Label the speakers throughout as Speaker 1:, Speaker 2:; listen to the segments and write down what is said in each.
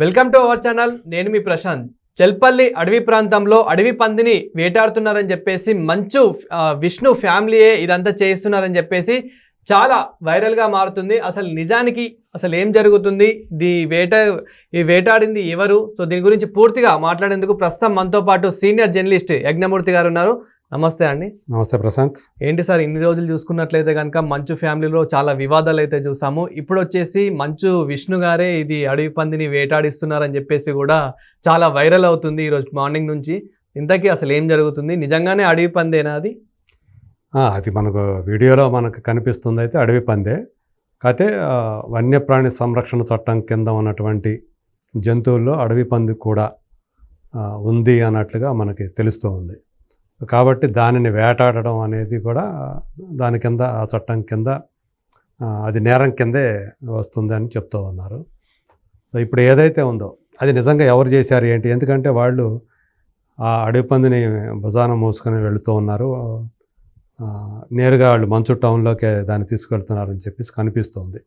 Speaker 1: Welcome to our channel. నేను మీ ప్రశాంత్. చెల్పల్లి అడవి ప్రాంతంలో అడవి పందిని వేటాడుతున్నారని చెప్పేసి మంచు విష్ణు ఫ్యామిలీయే ఇదంతా చేస్తున్నారని చెప్పేసి చాలా వైరల్గా మారుతుంది. అసలు నిజానికి అసలు ఏం జరుగుతుంది? ది వేట ఈ వేటాడింది ఎవరు? సో దీని గురించి పూర్తిగా మాట్లాడేందుకు ప్రస్తుతం మనతో పాటు సీనియర్ జర్నలిస్ట్ యజ్ఞమూర్తి గారు ఉన్నారు. నమస్తే అండి.
Speaker 2: నమస్తే ప్రశాంత్.
Speaker 1: ఏంటి సార్ ఇన్ని రోజులు చూసుకున్నట్లయితే కనుక మంచు ఫ్యామిలీలో చాలా వివాదాలు అయితే చూసాము. ఇప్పుడు వచ్చేసి మంచు విష్ణు గారే ఇది అడవి పందిని వేటాడిస్తున్నారని చెప్పేసి కూడా చాలా వైరల్ అవుతుంది ఈరోజు మార్నింగ్ నుంచి. ఇంతకీ అసలు ఏం జరుగుతుంది? నిజంగానే అడవి పందేనా అది?
Speaker 2: అది మనకు వీడియోలో మనకు కనిపిస్తుంది అయితే అడవి పందే. ఆ, వన్యప్రాణి సంరక్షణ చట్టం కింద ఉన్నటువంటి జంతువుల్లో అడవి పంది కూడా ఉంది అన్నట్లుగా మనకి తెలుస్తూ ఉంది. కాబట్టి దానిని వేటాడడం అనేది కూడా దాని కింద ఆ చట్టం కింద అది నేరం కిందే వస్తుంది అని చెప్తూ ఉన్నారు. సో ఇప్పుడు ఏదైతే ఉందో అది నిజంగా ఎవరు చేశారు ఏంటి? ఎందుకంటే వాళ్ళు ఆ అడవి పందిని భుజాన మోసుకొని వెళుతూ ఉన్నారు. నేరుగా వాళ్ళు మంచు టౌన్లోకి దాన్ని తీసుకెళ్తున్నారని చెప్పేసి కనిపిస్తోంది.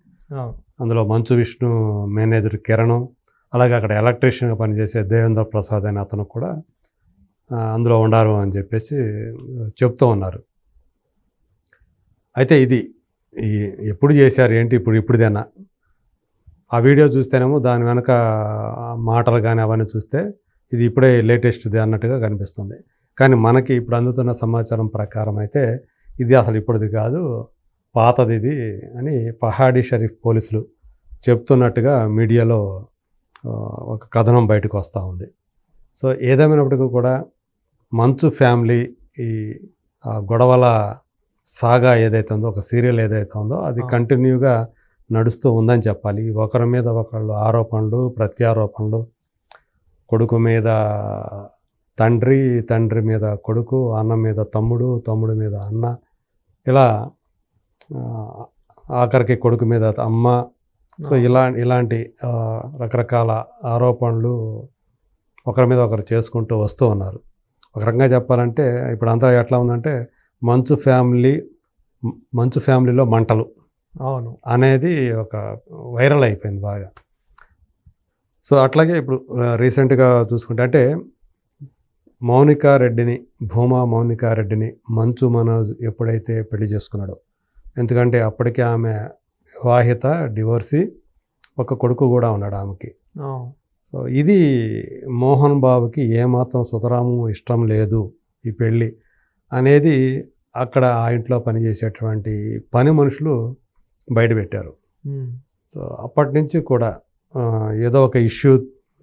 Speaker 2: అందులో మంచు విష్ణు మేనేజర్ కిరణ్ అలాగే అక్కడ ఎలక్ట్రీషియన్గా పనిచేసే దేవేంద్ర ప్రసాద్ అనే అతను కూడా అందులో ఉండారు అని చెప్పేసి చెప్తూ ఉన్నారు. అయితే ఇది ఈ ఎప్పుడు చేశారు ఏంటి ఇప్పుడు ఇప్పుడుదేనా? ఆ వీడియో చూస్తేనేమో దాని వెనక మాటలు కానీ అవన్నీ చూస్తే ఇది ఇప్పుడే లేటెస్ట్ది అన్నట్టుగా కనిపిస్తుంది. కానీ మనకి ఇప్పుడు అందుతున్న సమాచారం ప్రకారం అయితే ఇది అసలు ఇప్పుడుది కాదు పాతది ఇది అని పహాడీ షరీఫ్ పోలీసులు చెప్తున్నట్టుగా మీడియాలో ఒక కథనం బయటకు వస్తూ ఉంది. సో ఏదేమైనప్పటికీ కూడా మంచు ఫ్యామిలీ ఈ గొడవల సాగా ఏదైతే ఉందో ఒక సీరియల్ ఏదైతే ఉందో అది. కంటిన్యూగా నడుస్తూ ఉందని చెప్పాలి. ఒకరి మీద ఒకళ్ళు ఆరోపణలు ప్రత్యారోపణలు కొడుకు మీద తండ్రి తండ్రి మీద కొడుకు అన్న మీద తమ్ముడు తమ్ముడు మీద అన్న ఇలా ఆఖరికి కొడుకు మీద అమ్మ. సో ఇలా ఇలాంటి రకరకాల ఆరోపణలు ఒకరి మీద ఒకరు చేసుకుంటూ వస్తూ ఉన్నారు. ఒక రకంగా చెప్పాలంటే ఇప్పుడు అంతా ఎట్లా ఉందంటే మంచు ఫ్యామిలీ మంచు ఫ్యామిలీలో మంటలు
Speaker 1: అవును.
Speaker 2: అనేది ఒక వైరల్ అయిపోయింది బాగా. సో అట్లాగే ఇప్పుడు రీసెంట్గా చూసుకుంటే అంటే మౌనికా రెడ్డిని భూమా మౌనికా రెడ్డిని మంచు మనోజ్ ఎప్పుడైతే పెళ్ళి చేసుకున్నాడో ఎందుకంటే అప్పటికే ఆమె వివాహిత డివోర్సీ ఒక కొడుకు కూడా ఉన్నాడు ఆమెకి. సో ఇది మోహన్ బాబుకి ఏమాత్రం సుతరాము ఇష్టం లేదు ఈ పెళ్ళి అనేది అక్కడ ఆ ఇంట్లో పనిచేసేటువంటి పని మనుషులు బయటపెట్టారు. సో అప్పటి నుంచి కూడా ఏదో ఒక ఇష్యూ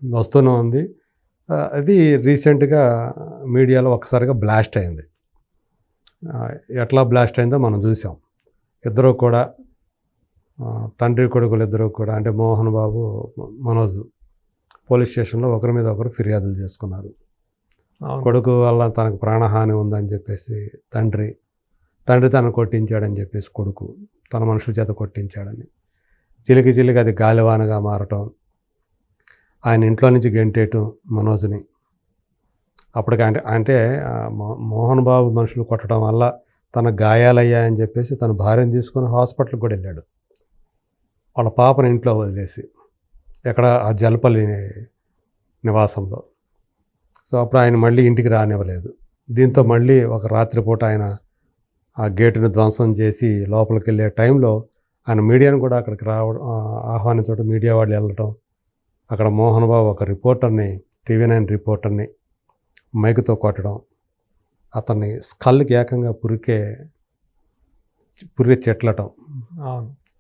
Speaker 2: వస్తూనే ఉంది. అది రీసెంట్గా మీడియాలో ఒకసారిగా బ్లాస్ట్ అయింది. ఎట్లా బ్లాస్ట్ అయిందో మనం చూసాం. ఇద్దరు కూడా తండ్రి కొడుకులు ఇద్దరు కూడా అంటే మోహన్ బాబు మనోజ్ పోలీస్ స్టేషన్లో ఒకరి మీద ఒకరు ఫిర్యాదులు చేసుకున్నారు. కొడుకు వల్ల తనకు ప్రాణహాని ఉందని చెప్పేసి తండ్రి తండ్రి తను కొట్టించాడని చెప్పేసి కొడుకు తన మనుషుల చేత కొట్టించాడని. చిలికి చిలికి అది గాలివానగా మారటం ఆయన ఇంట్లో నుంచి గెంటేయటం మనోజ్ని. అప్పటికి అంటే అంటే మోహన్ బాబు మనుషులు కొట్టడం వల్ల తన గాయాలయ్యాయని చెప్పేసి తన భార్యను తీసుకొని హాస్పిటల్కి కూడా వెళ్ళాడు. వాళ్ళ పాపను ఇంట్లో వదిలేసి. ఎక్కడ ఆ జలపల్లి నివాసంలో. సో అప్పుడు ఆయన మళ్ళీ ఇంటికి రానివ్వలేదు. దీంతో మళ్ళీ ఒక రాత్రిపూట ఆయన ఆ గేటును ధ్వంసం చేసి లోపలికి వెళ్ళే టైంలో ఆయన మీడియాను కూడా అక్కడికి రావడం ఆహ్వానించడం మీడియా వాళ్ళు వెళ్ళటం అక్కడ మోహన్ బాబు ఒక రిపోర్టర్ని టీవీ నైన్ రిపోర్టర్ని మైకుతో కొట్టడం అతన్ని స్కల్కి ఏకంగా పురికే పురికే చెట్లటం.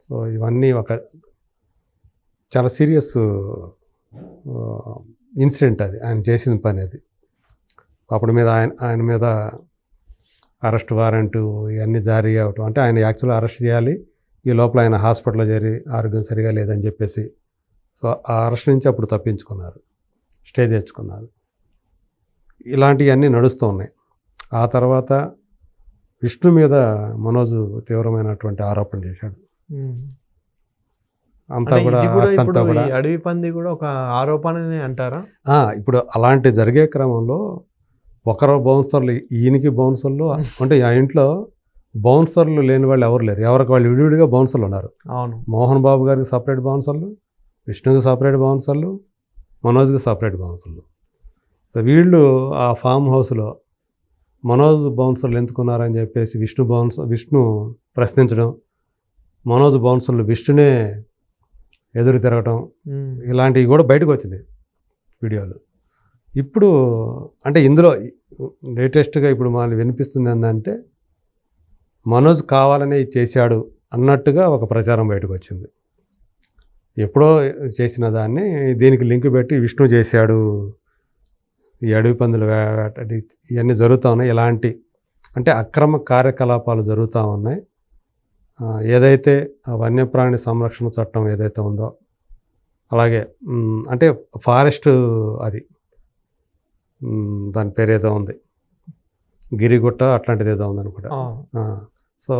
Speaker 2: సో ఇవన్నీ ఒక చాలా సీరియస్ ఇన్సిడెంట్ అది. ఆయన చేసిన పని అది. అప్పటి మీద ఆయన ఆయన మీద అరెస్ట్ వారెంట్ ఇవన్నీ జారీ అవటం. అంటే ఆయన యాక్చువల్గా అరెస్ట్ చేయాలి ఈ లోపల ఆయన హాస్పిటల్లో చేరి ఆరోగ్యం సరిగా లేదని చెప్పేసి. సో ఆ అరెస్ట్ నుంచి అప్పుడు తప్పించుకున్నారు. స్టే తెచ్చుకున్నారు. ఇలాంటివన్నీ నడుస్తూ ఉన్నాయి. ఆ తర్వాత విష్ణు మీద మనోజ్ తీవ్రమైనటువంటి ఆరోపణ చేశాడు. అంతా కూడా
Speaker 1: కూడా అడవి పంది కూడా ఒక ఆరోపణనే అంటారా?
Speaker 2: ఇప్పుడు అలాంటి జరిగే క్రమంలో ఒకరు బౌన్సర్లు ఈయనకి బౌన్సర్లు అంటే ఆ ఇంట్లో బౌన్సర్లు లేని వాళ్ళు ఎవరు లేరు. ఎవరికి వాళ్ళు విడివిడిగా బౌన్సర్లు ఉన్నారు.
Speaker 1: అవును.
Speaker 2: మోహన్ బాబు గారికి సపరేట్ బౌన్సర్లు విష్ణుకి సపరేట్ బౌన్సర్లు మనోజ్కి సపరేట్ బౌన్సర్లు. వీళ్ళు ఆ ఫామ్ హౌస్లో మనోజ్ బౌన్సర్లు ఎందుకున్నారని చెప్పేసి విష్ణు బౌన్స్ విష్ణు ప్రశ్నించడం మనోజ్ బౌన్సర్లు విష్ణునే ఎదురు తిరగటం. ఇలాంటివి కూడా బయటకు వచ్చినాయి వీడియోలు. ఇప్పుడు అంటే ఇందులో లేటెస్ట్గా ఇప్పుడు మనకి వినిపిస్తుంది ఏంటంటే మనోజ్ కావాలనే చేశాడు అన్నట్టుగా ఒక ప్రచారం బయటకు వచ్చింది. ఎప్పుడో చేసిన దాన్ని దీనికి లింక్ పెట్టి విష్ణు చేశాడు. ఈ అడవి పందులు వేటాడి ఇవన్నీ జరుగుతూ ఉన్నాయి. ఇలాంటి అంటే అక్రమ కార్యకలాపాలు జరుగుతూ ఉన్నాయి. ఏదైతే వన్యప్రాణి సంరక్షణ చట్టం ఏదైతే ఉందో అలాగే అంటే ఫారెస్ట్ అది దాని పేరు ఏదో ఉంది. గిరిగుట్ట అట్లాంటిది ఏదో ఉంది అనుకుంటా
Speaker 1: ఆ.
Speaker 2: ఆ, సో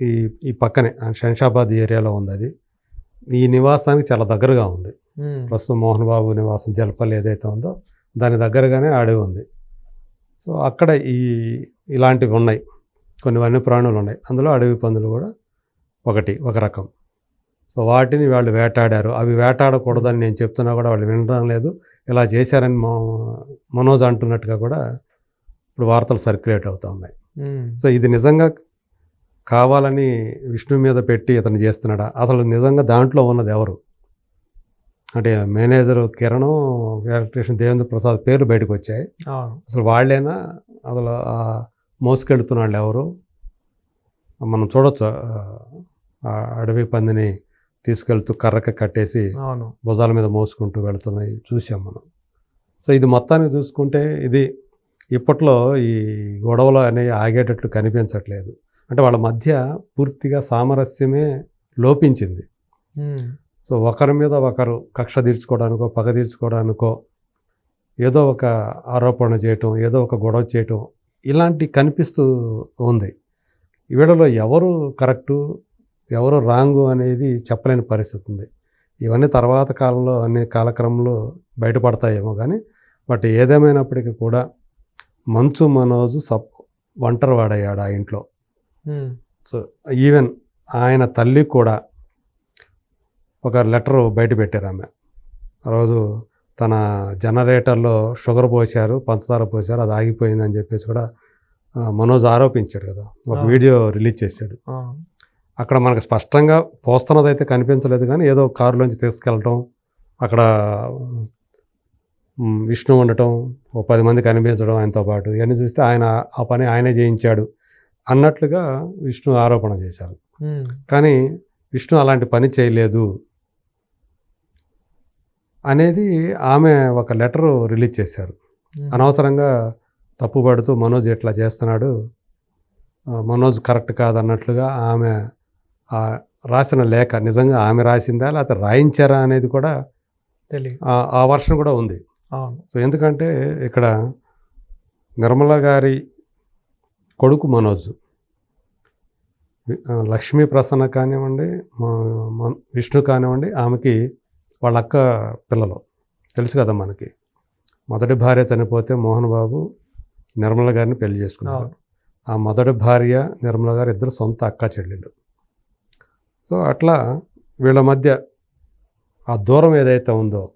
Speaker 2: ఈ ఈ పక్కనే శంషాబాద్ ఏరియాలో ఉంది అది. ఈ నివాసానికి చాలా దగ్గరగా ఉంది. ప్రస్తుతం మోహన్ బాబు నివాసం జలపల్లి ఏదైతే ఉందో దాని దగ్గరగానే అడవి ఉంది. సో అక్కడ ఈ ఇలాంటివి ఉన్నాయి. కొన్ని వన్యప్రాణులు ఉన్నాయి. అందులో అడవి పందులు కూడా ఒకటి ఒక రకం. సో వాటిని వాళ్ళు వేటాడారు. అవి వేటాడకూడదని నేను చెప్తున్నా కూడా వాళ్ళు వినడం లేదు. ఇలా చేశారని మనోజ్ అంటున్నట్టుగా కూడా ఇప్పుడు వార్తలు సర్క్యులేట్ అవుతూ ఉన్నాయి. సో ఇది నిజంగా కావాలని విష్ణు మీద పెట్టి ఇతను చేస్తున్నాడా? అసలు నిజంగా దాంట్లో ఉన్నది ఎవరు? అంటే మేనేజర్ కిరణ్ ఎలక్ట్రీషియన్ దేవేంద్ర ప్రసాద్ పేర్లు బయటకు వచ్చాయి. అసలు వాళ్ళేనా? అసలు ఆ మోసుకెళ్తున్న వాళ్ళు ఎవరు మనం చూడొచ్చు అడవి పందిని తీసుకెళ్తూ కర్రకి కట్టేసి భుజాల మీద మోసుకుంటూ వెళ్తున్నాయి చూసాం మనం. సో ఇది మొత్తానికి చూసుకుంటే ఇది ఇప్పట్లో ఈ గొడవలు అనేవి ఆగేటట్లు కనిపించట్లేదు. అంటే వాళ్ళ మధ్య పూర్తిగా సామరస్యమే లోపించింది. సో ఒకరి మీద ఒకరు కక్ష తీర్చుకోవడానికో పగ తీర్చుకోవడానికో ఏదో ఒక ఆరోపణ చేయటం ఏదో ఒక గొడవ చేయటం ఇలాంటి కనిపిస్తూ ఉంది. వీళ్ళలో ఎవరు కరెక్టు ఎవరు రాంగు అనేది చెప్పలేని పరిస్థితి ఉంది. ఇవన్నీ తర్వాత కాలంలో అన్ని కాలక్రమంలో బయటపడతాయేమో కానీ బట్ ఏదేమైనప్పటికీ కూడా మంచు మనోజు సప్ ఒంటరి వాడయ్యాడు ఆ ఇంట్లో. సో ఈవెన్ ఆయన తల్లి కూడా ఒక లెటర్ బయట పెట్టారు ఆమె. ఆ రోజు తన జనరేటర్లో షుగర్ పోశారు పంచదార పోశారు అది ఆగిపోయిందని చెప్పేసి కూడా మనోజ్ ఆరోపించాడు కదా ఒక. వీడియో రిలీజ్ చేశాడు. అక్కడ మనకు స్పష్టంగా పోస్తున్నది అయితే కనిపించలేదు కానీ ఏదో కారులోంచి తీసుకెళ్ళటం అక్కడ విష్ణు ఉండటం ఓ పది మంది కనిపించడం ఆయనతో పాటు ఇవన్నీ చూస్తే ఆయన ఆ పని ఆయనే చేయించాడు అన్నట్లుగా విష్ణు ఆరోపణ చేశారు. కానీ విష్ణు అలాంటి పని చేయలేదు అనేది ఆమె ఒక లెటర్ రిలీజ్ చేశారు. అనవసరంగా తప్పుపడుతూ మనోజ్ ఇట్లా చేస్తున్నాడు మనోజ్ కరెక్ట్ కాదన్నట్లుగా ఆమె రాసిన లేఖ నిజంగా ఆమె రాసిందా లేకపోతే రాయించారా అనేది కూడా
Speaker 1: తెలియదు
Speaker 2: ఆ- వర్షన్ కూడా ఉంది. సో ఎందుకంటే ఇక్కడ నిర్మల గారి కొడుకు మనోజ్ లక్ష్మీ ప్రసన్న కానివ్వండి విష్ణు కానివ్వండి ఆమెకి వాళ్ళ అక్క పిల్లలు. తెలుసు కదా మనకి. మొదటి భార్య చనిపోతే మోహన్ బాబు నిర్మల గారిని పెళ్ళి చేసుకున్నారు. ఆ మొదటి భార్య నిర్మల గారు ఇద్దరు సొంత అక్క చెల్లెళ్ళు. సో అట్లా వీళ్ళ మధ్య ఆ దూరం ఏదైతే ఉందో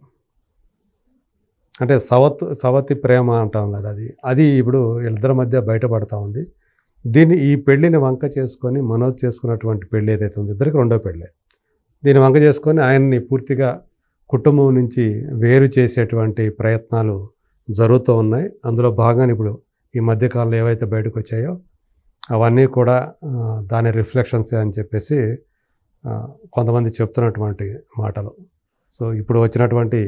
Speaker 2: అంటే సవత్ సవతి ప్రేమ అంటాం కదా అది. అది ఇప్పుడు వీళ్ళిద్దరి మధ్య బయటపడతా ఉంది. దీన్ని ఈ పెళ్ళిని వంక చేసుకొని మనోజ్ చేసుకున్నటువంటి పెళ్ళి ఏదైతే ఉందో ఇద్దరికి రెండో పెళ్ళే దీన్ని వంక చేసుకొని ఆయన్ని పూర్తిగా కుటుంబం నుంచి వేరు చేసేటువంటి ప్రయత్నాలు జరుగుతూ ఉన్నాయి. అందులో భాగంగా ఇప్పుడు ఈ మధ్యకాలంలో ఏవైతే బయటకు వచ్చాయో అవన్నీ కూడా దాని రిఫ్లెక్షన్స్ అని చెప్పేసి కొంతమంది చెప్తున్నటువంటి మాటలు. సో ఇప్పుడు వచ్చినటువంటి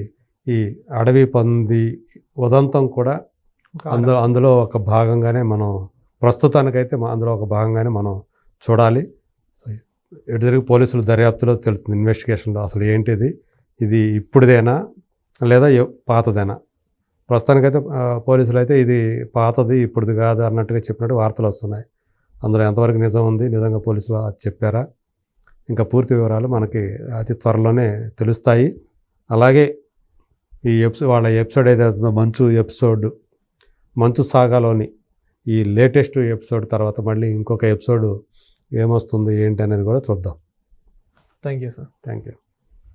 Speaker 2: ఈ అడవి పంది ఉదంతం కూడా అందులో అందులో ఒక భాగంగానే మనం ప్రస్తుతానికైతే అందులో ఒక భాగంగానే మనం చూడాలి. సో ఎటు తిరిగి పోలీసులు దర్యాప్తులో తెలుస్తుంది ఇన్వెస్టిగేషన్లో అసలు ఏంటిది? ఇది ఇప్పుడుదేనా లేదా పాతదేనా. ప్రస్తుతానికైతే పోలీసులు అయితే ఇది పాతది ఇప్పుడుది కాదు అన్నట్టుగా చెప్పినట్టు వార్తలు వస్తున్నాయి. అందులో ఎంతవరకు నిజం ఉంది నిజంగా పోలీసులు అది చెప్పారా? ఇంకా పూర్తి వివరాలు మనకి అతి త్వరలోనే తెలుస్తాయి. అలాగే ఈ ఎపిసోడ్ వాళ్ళ ఎపిసోడ్ ఏదైతుందో మంచు ఎపిసోడ్ మంచు సాగాలోని ఈ లేటెస్ట్ ఎపిసోడ్ తర్వాత మళ్ళీ ఇంకొక ఎపిసోడ్ ఏమొస్తుంది ఏంటి అనేది కూడా చూద్దాం.
Speaker 1: Thank you sir.
Speaker 2: Thank you